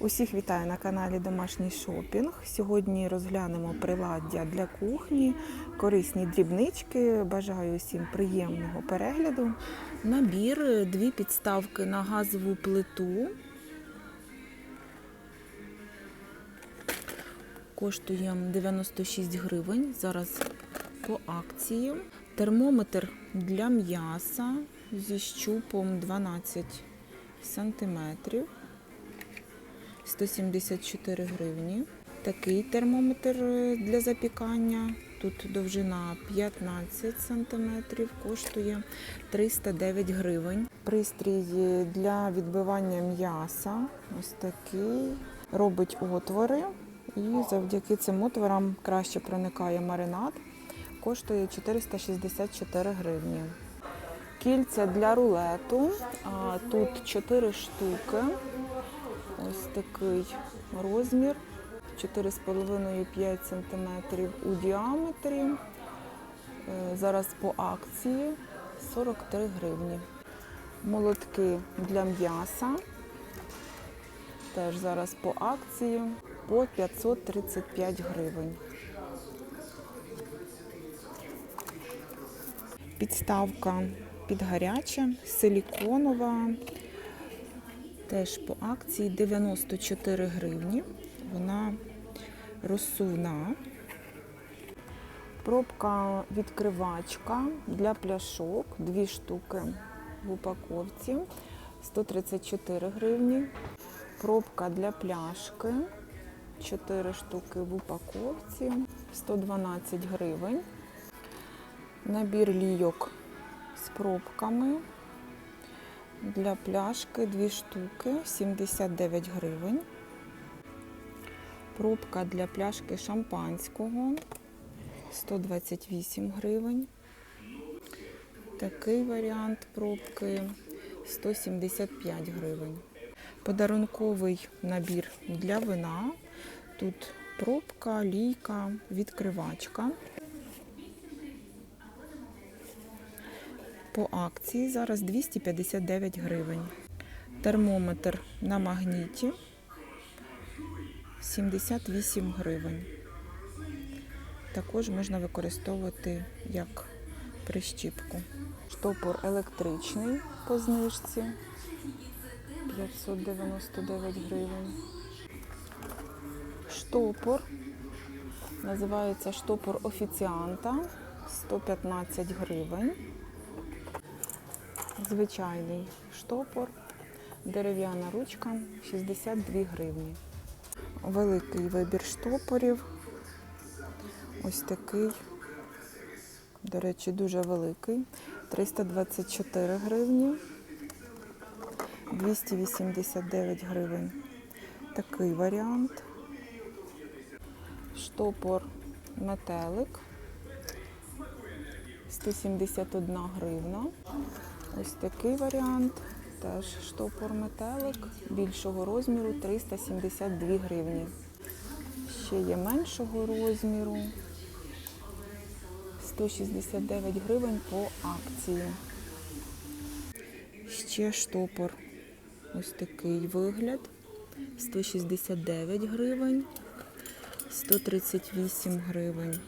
Усіх вітаю на каналі Домашній шопінг. Сьогодні розглянемо приладдя для кухні, корисні дрібнички. Бажаю усім приємного перегляду. Набір, дві підставки на газову плиту. Коштує 96 гривень. Зараз по акції. Термометр для м'яса зі щупом 12 сантиметрів. 174 гривні. Такий термометр для запікання. Тут довжина 15 сантиметрів, коштує 309 гривень. Пристрій для відбивання м'яса. Ось такий. Робить отвори. І завдяки цим отворам краще проникає маринад. Коштує 464 гривні. Кільця для рулету. Тут 4 штуки. Ось такий розмір. 4,5-5 см у діаметрі. Е, Зараз по акції 43 гривні. Молотки для м'яса. Теж зараз по акції по 535 гривень. Підставка під гаряче, силіконова. Теж по акції 94 гривні. Вона розсувна. Пробка відкривачка для пляшок, дві штуки в упаковці, 134 гривні. Пробка для пляшки, 4 штуки в упаковці, 112 гривень. Набір лійок з пробками. Для пляшки дві штуки 79 гривень. Пробка для пляшки шампанського 128 гривень. Такий варіант пробки 175 гривень. Подарунковий набір для вина. Тут пробка, лійка, відкривачка. По акції зараз 259 гривень. Термометр на магніті 78 гривень. Також можна використовувати як прищіпку. Штопор електричний по знижці 599 гривень. Штопор називається штопор офіціанта 115 гривень. Звичайний штопор, дерев'яна ручка 62 гривні. Великий вибір штопорів. Ось такий, до речі, дуже великий. 324 гривні, 289 гривень. Такий варіант. Штопор метелик 171 гривна. Ось такий варіант. Теж штопор метелик більшого розміру 372 гривні. Ще є меншого розміру 169 гривень по акції. Ще штопор. Ось такий вигляд. 169 гривень, 138 гривень.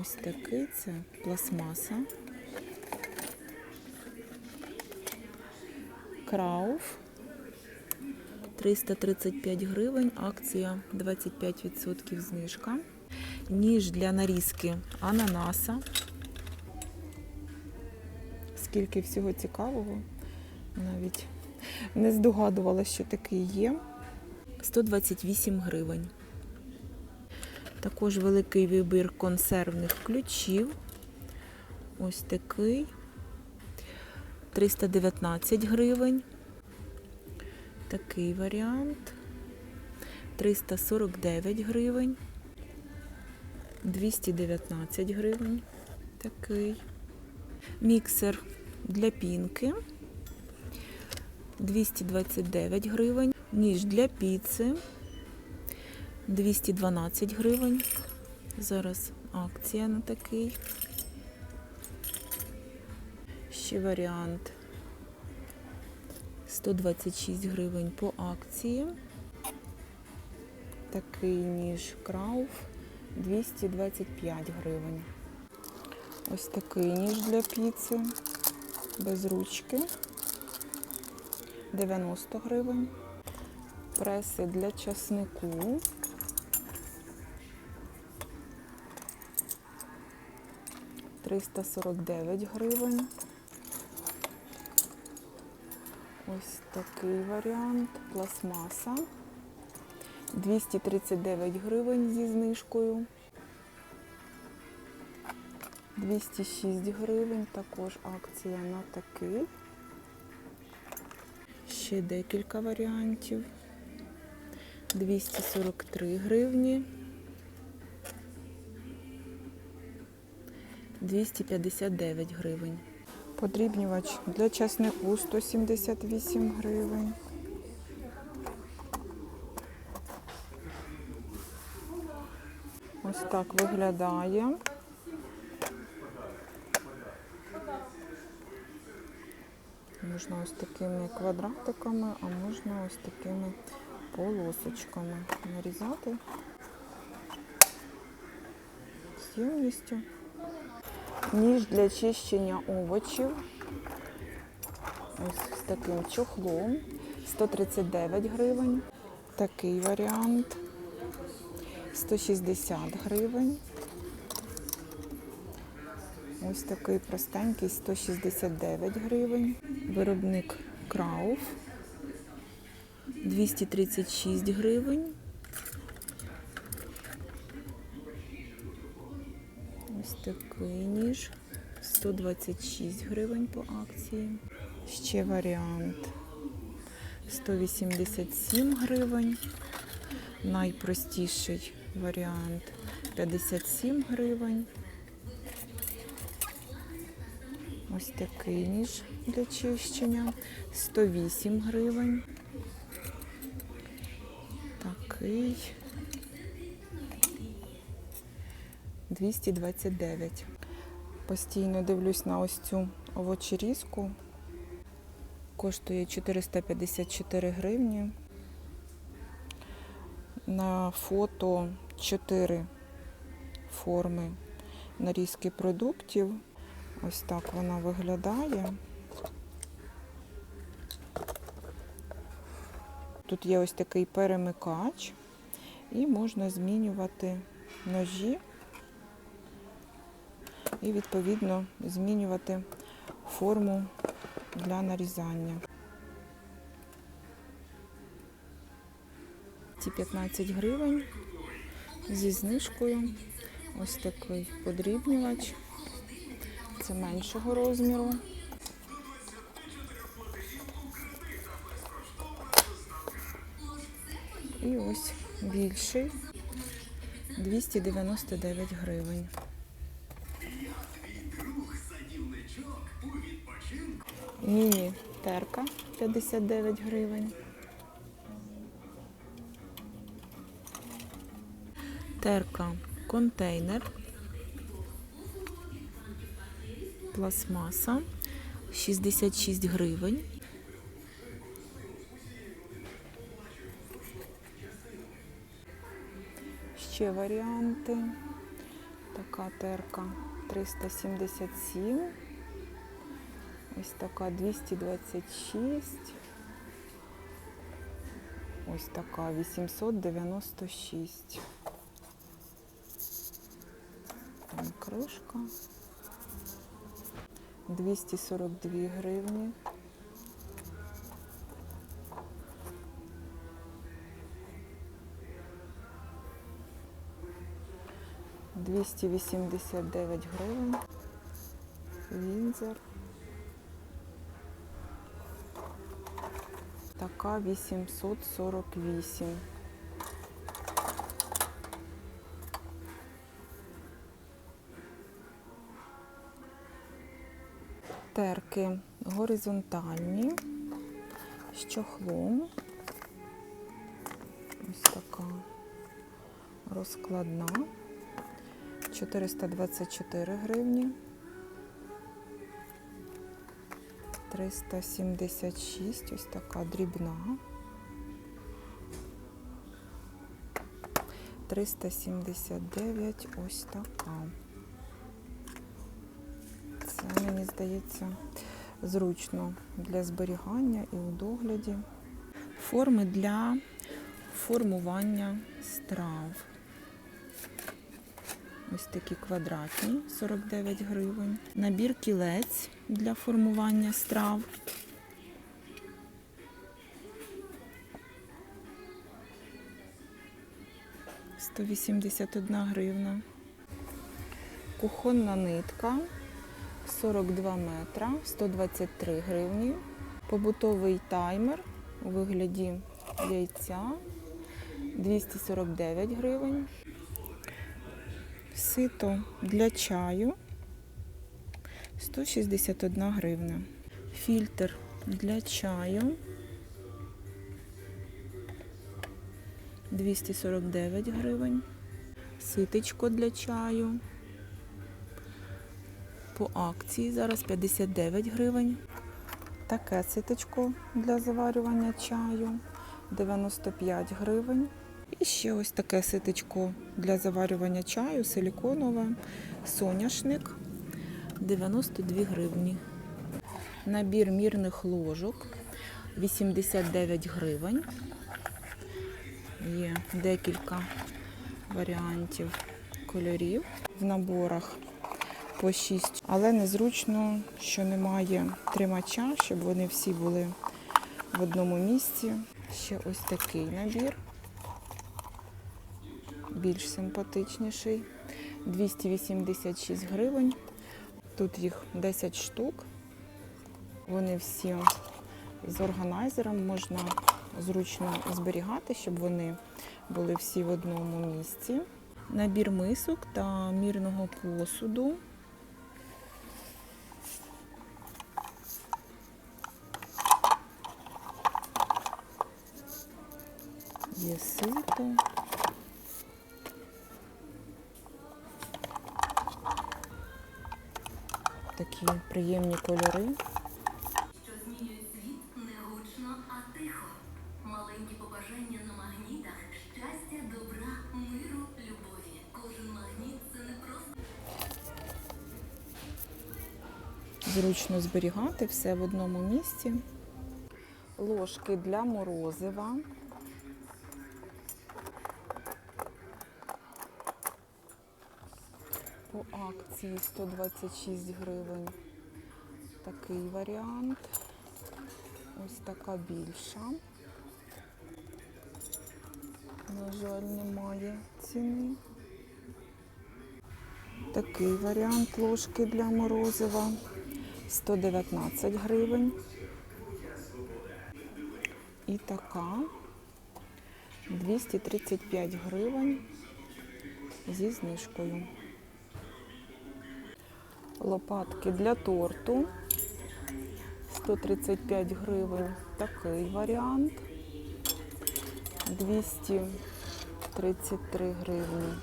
Ось такий це пластмаса. Крауф 335 гривень, акція 25% знижка. Ніж для нарізки ананаса. Скільки всього цікавого, навіть не здогадувалася, що такий є. 128 гривень. Також великий вибір консервних ключів. Ось такий. 319 гривень. Такий варіант. 349 гривень. 219 гривень. Такий. Міксер для пінки. 229 гривень. Ніж для піци. 212 гривень. Зараз акція на такий. Ще варіант 126 гривень по акції. Такий ніж крауф 225 гривень. Ось такий ніж для піци без ручки 90 гривень. Преси для часнику. Триста сорок дев'ять гривень. Ось такий варіант. Пластмаса. 239 гривень зі знижкою. 206 гривень, також акція на такий. Ще декілька варіантів. 243 гривні. 259 гривень. Подрібнювач для часнику 178 гривень. Ось так виглядає. Можна ось такими квадратиками, а можна ось такими полосочками нарізати з ємністю. Ніж для чищення овочів. Ось з таким чохлом. 139 гривень. Такий варіант. 160 гривень. Ось такий простенький 169 гривень. Виробник Крауф 236 гривень. Такий ніж 126 гривень по акції. Ще варіант 187 гривень. Найпростіший варіант 57 гривень. Ось такий ніж для чищення 108 гривень. Такий 229. Постійно дивлюсь на ось цю овочерізку. Коштує 454 гривні. На фото 4 форми нарізки продуктів. Ось так вона виглядає. Тут є ось такий перемикач, і можна змінювати ножі і, відповідно, змінювати форму для нарізання. Ці 15 гривень зі знижкою. Ось такий подрібнювач. Це меншого розміру. І ось більший 299 гривень. Міні терка 59 гривень. Терка контейнер. Пластмаса 66 гривень. Ще варіанти. Така терка 377. Ось така 226. Ось така 896. Там кришка. 242 гривні. Двісті вісімдесят дев'ять гривень. Вінзер. Така 848. Терки горизонтальні з чохлом. Ось така розкладна. 424 гривні. 376, ось така дрібна. 379, ось така. Це, мені здається, зручно для зберігання і у догляді. Форми для формування страв. Ось такі квадратні 49 гривень. Набір кілець для формування страв. Сто вісімдесят одна гривна. Кухонна нитка 42 метра, 123 гривні. Побутовий таймер у вигляді яйця 249 гривень. Сито для чаю 161 гривна. Фільтр для чаю 249 гривень. Ситечко для чаю. По акції зараз 59 гривень. Таке ситечко для заварювання чаю 95 гривень. І ще ось таке ситечко для заварювання чаю, силіконове, соняшник 92 гривні. Набір мірних ложок 89 гривень. Є декілька варіантів кольорів в наборах по 6. Але незручно, що немає тримача, щоб вони всі були в одному місці. Ще ось такий набір більш симпатичніший. 286 гривень. Тут їх 10 штук. Вони всі з органайзером можна зручно зберігати, щоб вони були всі в одному місці. Набір мисок та мірного посуду. Такі приємні кольори. що змінює світ не гучно, а тихо. Маленькі побажання на магнітах, щастя, добра, миру, любові. Кожен магніт це не просто. Зручно зберігати все в одному місці. Ложки для морозива. По акції 126 гривень. Такий варіант. Ось така більша. На жаль, немає ціни. Такий варіант ложки для морозива 119 гривень. І така 235 гривень зі знижкою. Лопатки для торту 135 гривень. Такий варіант. 233 гривні.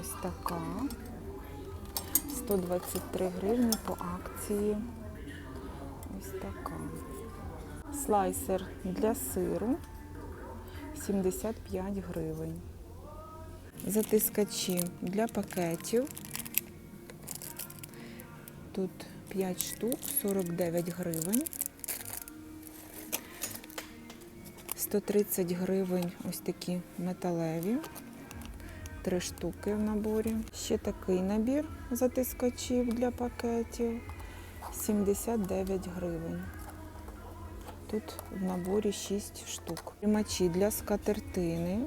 Ось така. 123 гривні по акції. Ось така. Слайсер для сиру 75 гривень. Затискачі для пакетів. Тут 5 штук, 49 гривень. 130 гривень ось такі металеві. Три штуки в наборі. Ще такий набір затискачів для пакетів 79 гривень. Тут в наборі 6 штук. Тримачі для скатертини.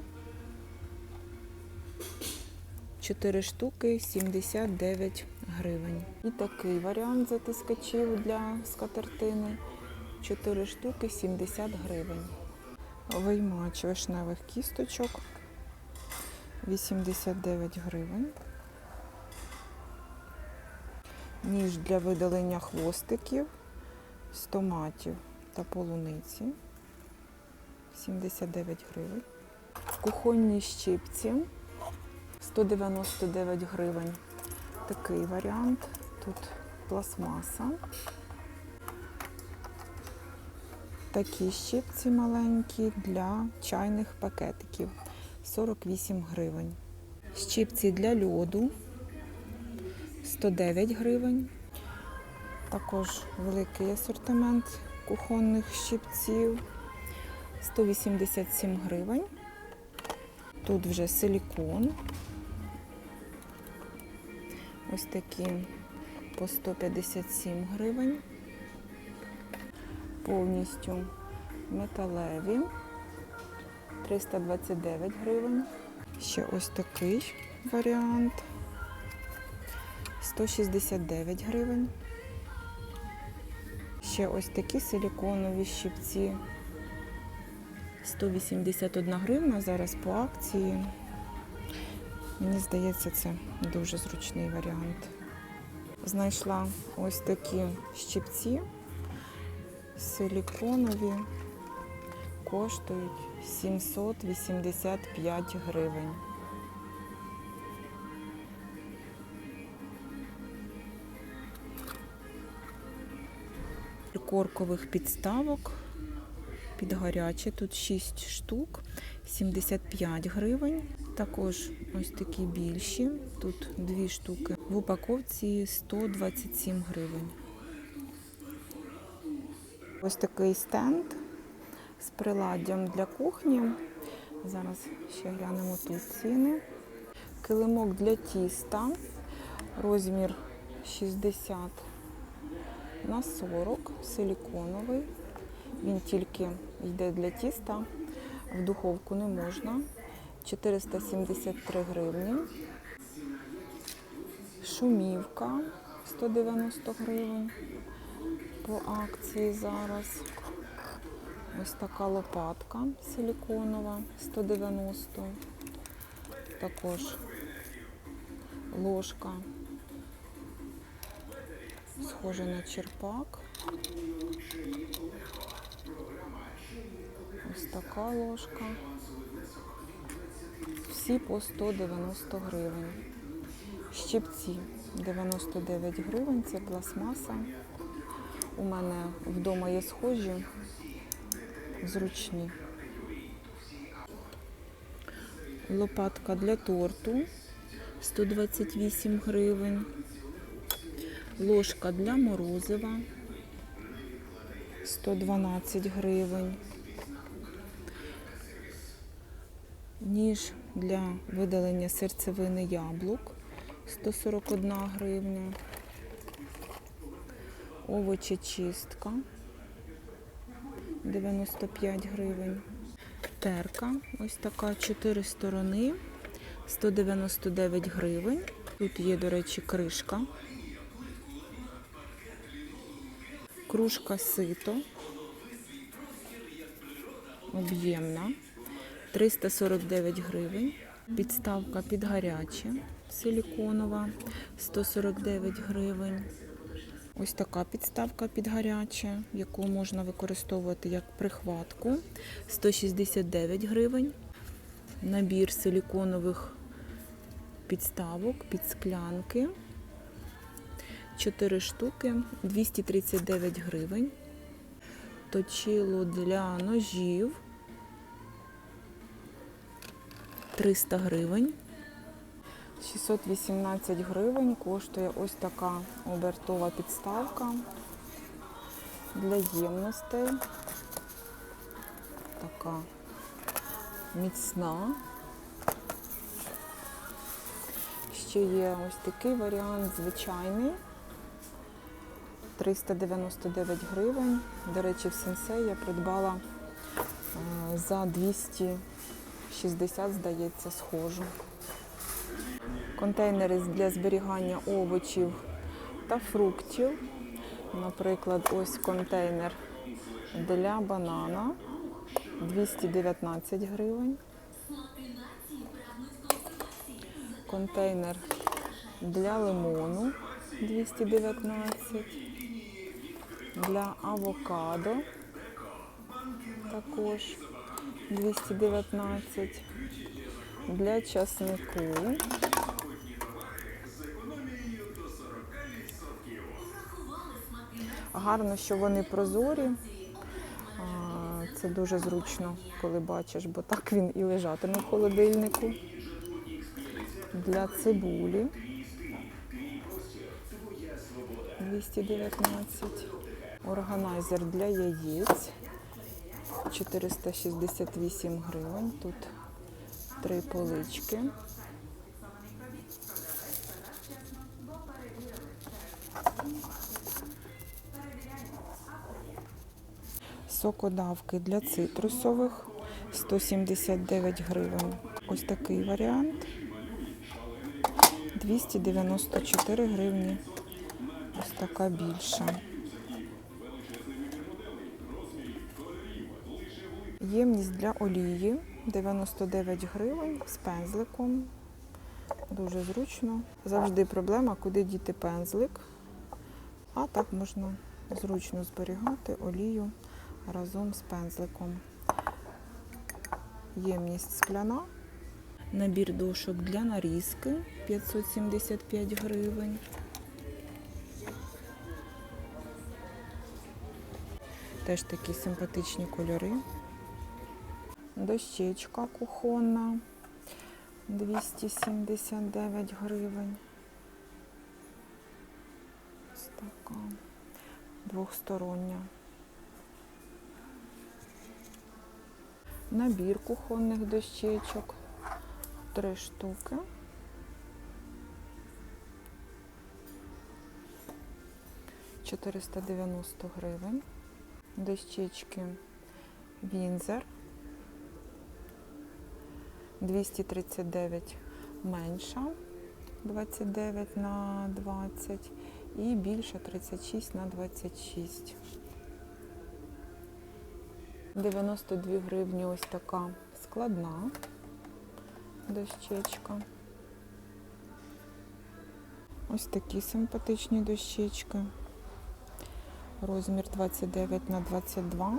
4 штуки 79 гривень. І такий варіант затискачів для скатертини. 4 штуки 70 гривень. Виймач вишневих кісточок 89 гривень. Ніж для видалення хвостиків з томатів та полуниці 79 гривень. Кухонні щипці 199 гривень. Такий варіант. Тут пластмаса. Такі щипці маленькі для чайних пакетиків 48 гривень. Щипці для льоду 109 гривень. Також великий асортимент кухонних щипців 187 гривень. Тут вже силікон. Ось такі по 157 гривень. Повністю металеві 329 гривень. Ще ось такий варіант 169 гривень. Ще ось такі силіконові щипці 181 гривна зараз по акції. Мені здається, це дуже зручний варіант. Знайшла ось такі щипці силіконові, коштують 785 гривень. Коркових підставок під гаряче. Тут 6 штук, 75 гривень. Також ось такі більші. Тут 2 штуки. В упаковці 127 гривень. Ось такий стенд з приладдям для кухні. Зараз ще глянемо тут ціни. Килимок для тіста. Розмір 60 на 40, силіконовий. Він тільки йде для тіста, в духовку не можна. 473 гривні. Шумівка 190 гривень по акції зараз. Ось така лопатка силіконова 190. Також ложка схожа на черпак. Така ложка. Всі по 190 гривень. Щипці 99 гривень, це пластмаса. У мене вдома є схожі, зручні. Лопатка для торту 128 гривень. Ложка для морозива 112 гривень. Ніж для видалення серцевини яблук 141 гривня. Овочечистка 95 гривень. Терка ось така 4 сторони 199 гривень. Тут є, до речі, кришка. Кружка сито. Об'ємна. 349 гривень. Підставка під гаряче силіконова 149 гривень. Ось така підставка під гаряче, яку можна використовувати як прихватку 169 гривень. Набір силіконових підставок під склянки 4 штуки 239 гривень. Точило для ножів 300 гривень. 618 гривень коштує ось така обертова підставка для ємностей. Така міцна. Ще є ось такий варіант звичайний. 399 гривень. До речі, в сенсей я придбала е, за 200 60, здається, схожу. Контейнери для зберігання овочів та фруктів. Наприклад, ось контейнер для банана 219 гривень. Контейнер для лимону 219, для авокадо також 219. Для часнику Гарно, що вони прозорі. Це дуже зручно, коли бачиш, бо так він і лежатиме в холодильнику. Для цибулі 219. Органайзер для яєць 468 гривень. Тут три полички. Сокодавки для цитрусових 179 гривень. Ось такий варіант. 294 гривні. Ось така більша. Ємність для олії 99 гривень з пензликом. Дуже зручно. Завжди проблема, куди діти пензлик. А так можна зручно зберігати олію разом з пензликом. Ємність скляна. Набір дошок для нарізки 575 гривень. Теж такі симпатичні кольори. Дощечка кухонна 279 гривень. Ось така двохстороння. Набір кухонних дощечок. Три штуки. Чотириста дев'яносто гривень. Дощечки Вінзер. 239 менша, 29 на 20 і більша 36 на 26. 92 гривні ось така складна дощечка. Ось такі симпатичні дощечки. Розмір 29 на 22,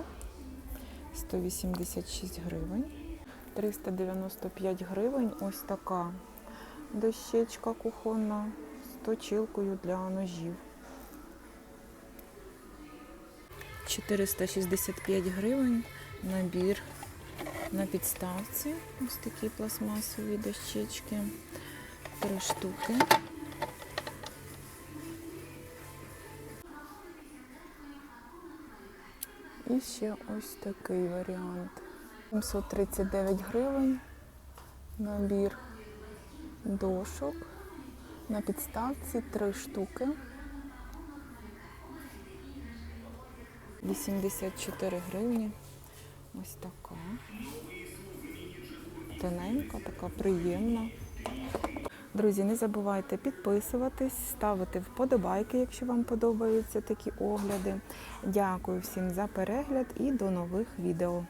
186 гривень. 395 гривень ось така дощечка кухонна з точилкою для ножів. 465 гривень набір на підставці. Ось такі пластмасові дощечки. Три штуки. І ще ось такий варіант. 739 гривень. Набір дошок. На підставці три штуки. 84 гривні. Ось така. Тоненька, така приємна. Друзі, не забувайте підписуватись, ставити вподобайки, якщо вам подобаються такі огляди. Дякую всім за перегляд і до нових відео.